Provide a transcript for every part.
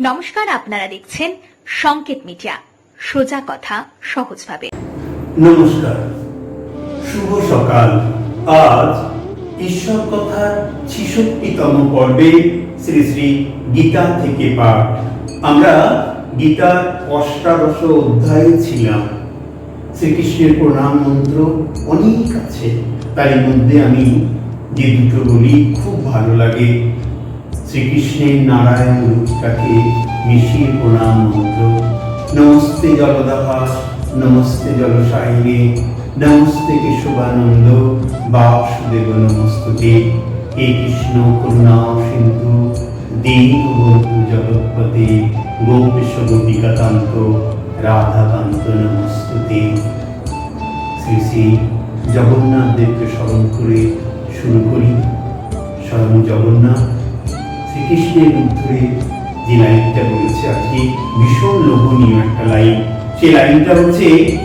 নমস্কার, আপনারা দেখছেন সংকেত মিডিয়া। সোজা কথা, সহজভাবে। নমস্কার। শুভ সকাল। আজ ঈশ্বর কথার ছিষট্টিতম পর্বে শ্রী শ্রী গীতা থেকে পাঠ। আমরা গীতার অষ্টাদশ অধ্যায়ে ছিলাম। শ্রীকৃষ্ণের প্রণাম মন্ত্র অনেক আছে। তার মধ্যে আমি যে দুটো বলি খুব ভালো লাগে। শ্রীকৃষ্ণের নারায়ণ রূপটাকে মিশিয়ে প্রণাম মন্ত্র। নমস্তে জলদাভাস, নমস্তে জলসাহিনে নমস্তে কেশবানন্দ, বাসুদেব নমস্তুতে। হে কৃষ্ণ করুণা সিন্ধু, দীনবন্ধু জগৎপতে গোপেশ গোপিকাকান্ত রাধাকান্ত নমস্তুতে। শ্রী শ্রী জগন্নাথ দেবকে স্মরণ করে শুরু করি। স্বয়ং জগন্নাথ শ্রীকৃষ্ণের ধরে যে লাইনটা বলেছে আজকে ভীষণ লোভনীয় একটা লাইন। সেই লাইনটা হচ্ছে,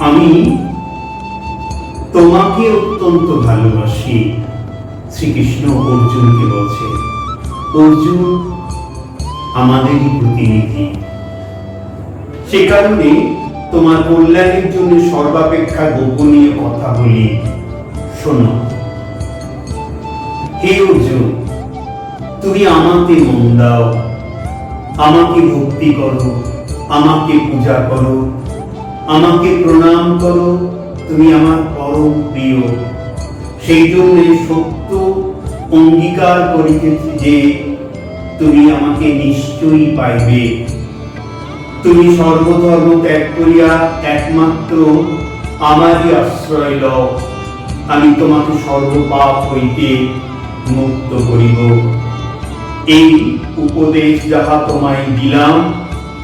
আমি তোমাকে অত্যন্ত ভালোবাসি শ্রীকৃষ্ণ অর্জুনকে বলছে। অর্জুন আমাদেরই প্রতিনিধি। সে কারণে তোমার কল্যাণের জন্য সর্বাপেক্ষা গোপনীয় কথা বলি। শোনো। হে অর্জুন তুমি আমাকে মন দাও, আমাকে ভক্তি করো, আমাকে পূজা করো, আমাকে প্রণাম করো, তুমি আমার পরম প্রিয়। সেই জন্য সত্য অঙ্গীকার করিতেছি যে, তুমি আমাকে নিশ্চয়ই পাইবে। তুমি সর্বধর্ম ত্যাগ করিয়া একমাত্র আমারই আশ্রয় লও। আমি তোমাকে সর্বপাপ হইতে মুক্ত করিব। এই উপদেশ যাহা তোমায় দিলাম,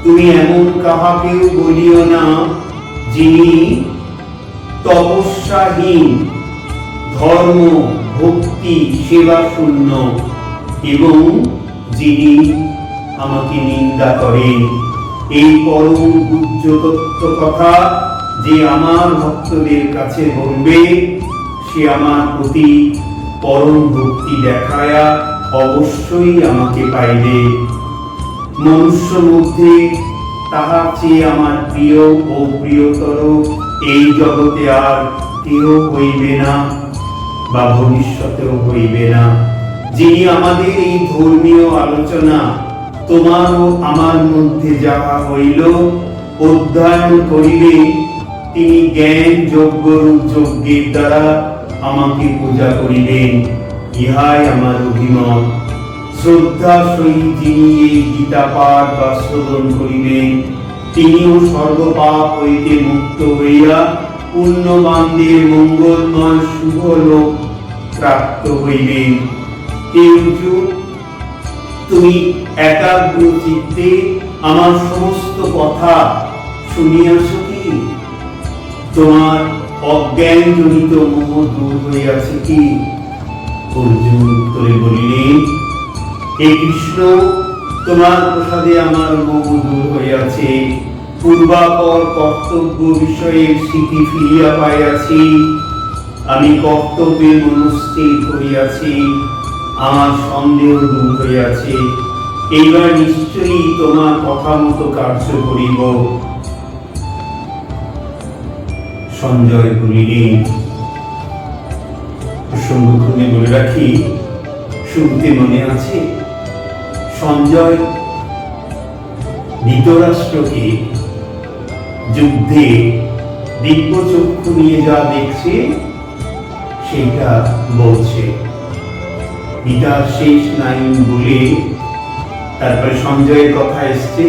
তুমি এমন কাহাকেও বলিও না যিনি তপস্যাহীন, ধর্ম, ভক্তি সেবা শূন্য এবং যিনি আমাকে নিন্দা করেন। এই পরম পূজ্য তত্ত্ব কথা যে আমার ভক্তদের কাছে বলবে, সে আমার প্রতি পরম ভক্তি দেখায়া অবশ্যই আমাকে পাইবে। মনুষ্য মধ্যে তাহার চেয়ে আমার প্রিয় ও প্রিয়তর এই জগতে আর কেউ হইবে না বা ভবিষ্যতেও হইবে না। যিনি আমাদের এই ধর্মীয় আলোচনা তোমার ও আমার মধ্যে যাহা হইল অধ্যয়ন করিবে, তিনি জ্ঞান যোগ্য রূপ, যজ্ঞের দ্বারা আমাকে পূজা করিবেন। ইহাই আমার অভিমত। শ্রদ্ধা সহিত যিনি এই গীতা পাঠ বা শ্রবণ করিবেন, তিনিও সর্বপাপ হইতে মুক্ত হইয়া পুণ্যবানদের মঙ্গলময় শুভ লোক প্রাপ্ত হইবেন। হে তুমি একাগ্র চিত্তে আমার সমস্ত কথা শুনিয়াছ কি? তোমার অজ্ঞান জনিত মোহ দূর হইয়াছে কি? অর্জুন উত্তরে বলিলেন হে কৃষ্ণ, তোমার প্রসাদে আমার মোহ দূর হইয়াছে। পূর্বাপর কর্তব্য বিষয়ে স্মৃতি ফিরিয়া পাইয়াছি। আমি কর্তব্যে মনস্থির করিয়াছি আমার সন্দেহ দূর হইয়াছে। এইবার নিশ্চয়ই তোমার কথা মতো কার্য করিব। সঞ্জয় বলিলেন প্রসঙ্গক্রমে বলে রাখি শুরুতে মনে আছে? সঞ্জয়, ধৃতরাষ্ট্রকে যুদ্ধে দিব্যচক্ষু নিয়ে যা দেখছে, সেটা বলছে। পিতার শেষ লাইন বলে তারপরে সঞ্জয়ের কথা এসছে।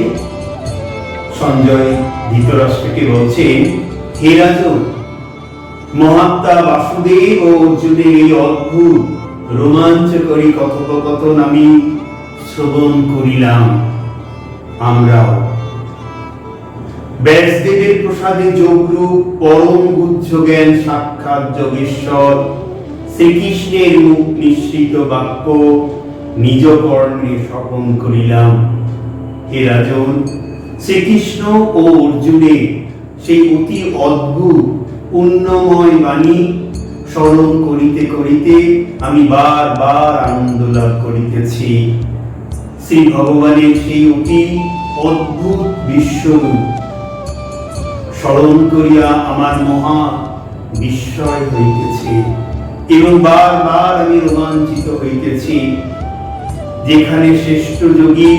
সঞ্জয় ধৃতরাষ্ট্রকে বলছে, হে রাজন মহাত্মা বাসুদেব ও অর্জুনের এই অদ্ভুত রোমাঞ্চকরী কথোপকথন আমি শ্রবণ করিলাম। আমরাও। ব্যাসদেবের প্রসাদে যোগরূপ পরম গুচ্ছ জ্ঞান সাক্ষাৎ যোগেশ্বর। শ্রীকৃষ্ণের মুখ নিঃসৃত বাক্য নিজ কর্ণে স্বপন করিলাম। হে রাজন, শ্রীকৃষ্ণ ও অর্জুনের সেই অতি অদ্ভুত পুণ্যময় বাণী স্মরণ করিতে করিতে আমি বারবার আনন্দ লাভ করিতেছি। শ্রী ভগবানের সেই অতি অদ্ভুত বিশ্বরূপ। স্মরণ করিয়া আমার মহা বিস্ময় হইতেছে এবং বারবার আমি রোমাঞ্চিত হইতেছি। যেখানে শ্রেষ্ঠ যোগী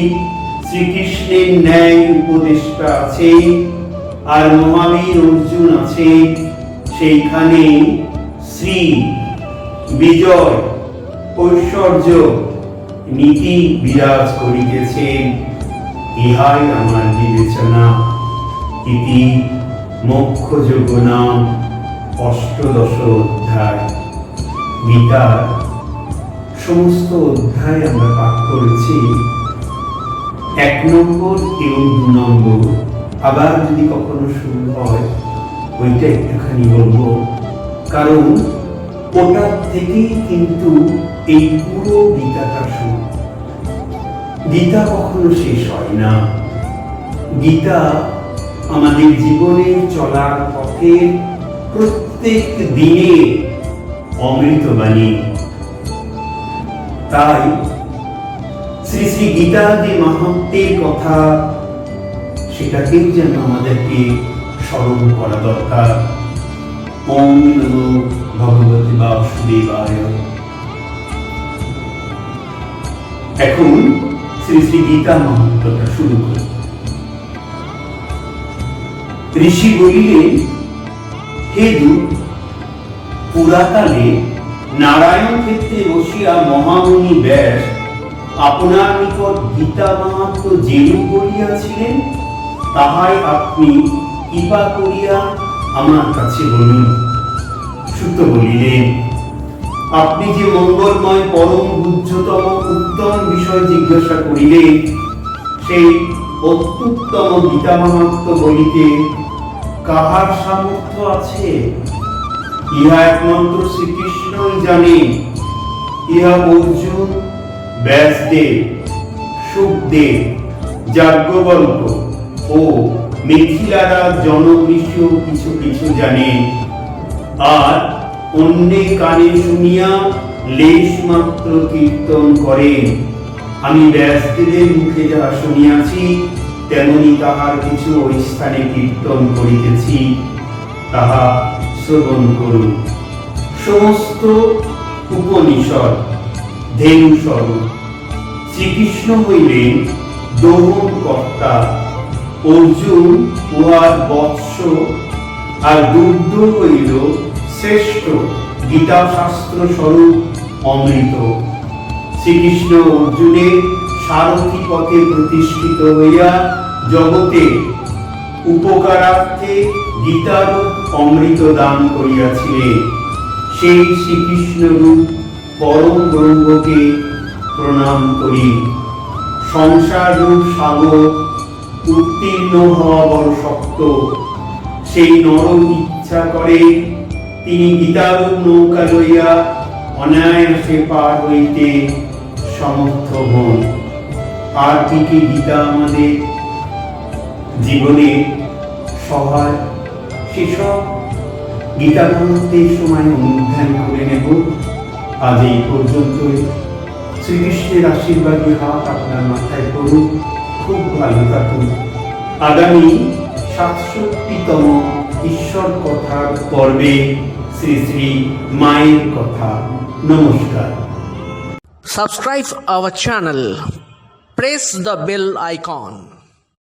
শ্রীকৃষ্ণের ন্যায় উপদেষ্টা আছে আর মহাবীর অর্জুন আছে সেইখানে শ্রী বিজয় ঐশ্বর্য নীতি বিরাজ করিতেছেন। ইহাই আমার বিবেচনা। ইতি মোক্ষযোগ্য নাম অষ্টদশ অধ্যায়। গীতার সমস্ত অধ্যায় আমরা পাঠ করেছি। এক নম্বর এবং দু নম্বর আবার যদি কখনো শুরু হয় ওইটা একটুখানি বলব। কারণ ওটার থেকেই কিন্তু এই পুরো গীতাটা শুরু। গীতা কখনো শেষ হয় না। গীতা আমাদের জীবনের চলার পথে প্রত্যেক দিনে অমৃতবাণী তাই শ্রী শ্রী গীতা যে মাহাত্মের কথা সেটাকেও যেন আমাদেরকে স্মরণ করা দরকার। ওম নমো ভগবতী বাসুদেবায়। এখন শ্রী শ্রী গীতা মাহাত্মটা শুরু করি। ঋষি বলিলেন হে দূত, পুরাকালে নারায়ণ ক্ষেত্রে বসিয়া মহামুনি ব্যাস আপনার নিকট গীতা মাহাত্ম যেরূপ বলিয়াছিলেন, তাহাই আপনি কৃপা করিয়া আমার কাছে বলুন। সুত বলিলেন। আপনি যে মঙ্গলময় পরম বুদ্ধতম উত্তম বিষয় জিজ্ঞাসা করিলেন, সেই অত্যুত্তম গীতা মাহাত্ম বলিতে কাহার সামর্থ্য আছে? ইহা একমাত্র শ্রীকৃষ্ণই জানে। ইহা অর্জুন, ব্যাসদেব, সুখদেব যাজ্ঞবল্ক ও মিথিলারা জনবৃষীয় কিছু কিছু জানেন আর অন্যে কানে শুনিয়া লেশ মাত্র কীর্তন করেন আমি ব্যাসদেবের মুখে যাহা শুনিয়াছি, তেমনি তাহার কিছু ওই স্থানে কীর্তন করিতেছি। তাহা শ্রবণ করুন। সমস্ত উপনিষদ ধেনু স্বরূপ শ্রীকৃষ্ণ হইলেন দোহন কর্তা অর্জুন উহার বৎস আর দুর্দ হইল শ্রেষ্ঠ গীতা শাস্ত্র স্বরূপ অমৃত। শ্রীকৃষ্ণ অর্জুনের সারথি পথে প্রতিষ্ঠিত হইয়া জগতে উপকারার্থে গীতার অমৃত দান করিয়াছিলেন। সেই শ্রীকৃষ্ণ রূপ পরম ব্রহ্মকে প্রণাম করি। সংসার রূপ সাগর উত্তীর্ণ হওয়া বড় শক্ত। সেই নর ইচ্ছা করে তিনি গীতারূপ নৌকা লইয়া অনায়াসে পার হইতে সমর্থ হন। আর গীতা আমাদের জীবনে সহায়, সেসব গীতা গ্রন্থের সময় অনুধ্যান করে নেব। আজ এই পর্যন্তই। শ্রীকৃষ্ণের আশীর্বাদী হাত আপনার মাথায় পড়ুক। খুব ভালো থাকুন। আগামী সাতষট্টিতম ঈশ্বর কথার পর্বে শ্রী শ্রী মায়ের কথা। নমস্কার। Subscribe our channel press the bell icon.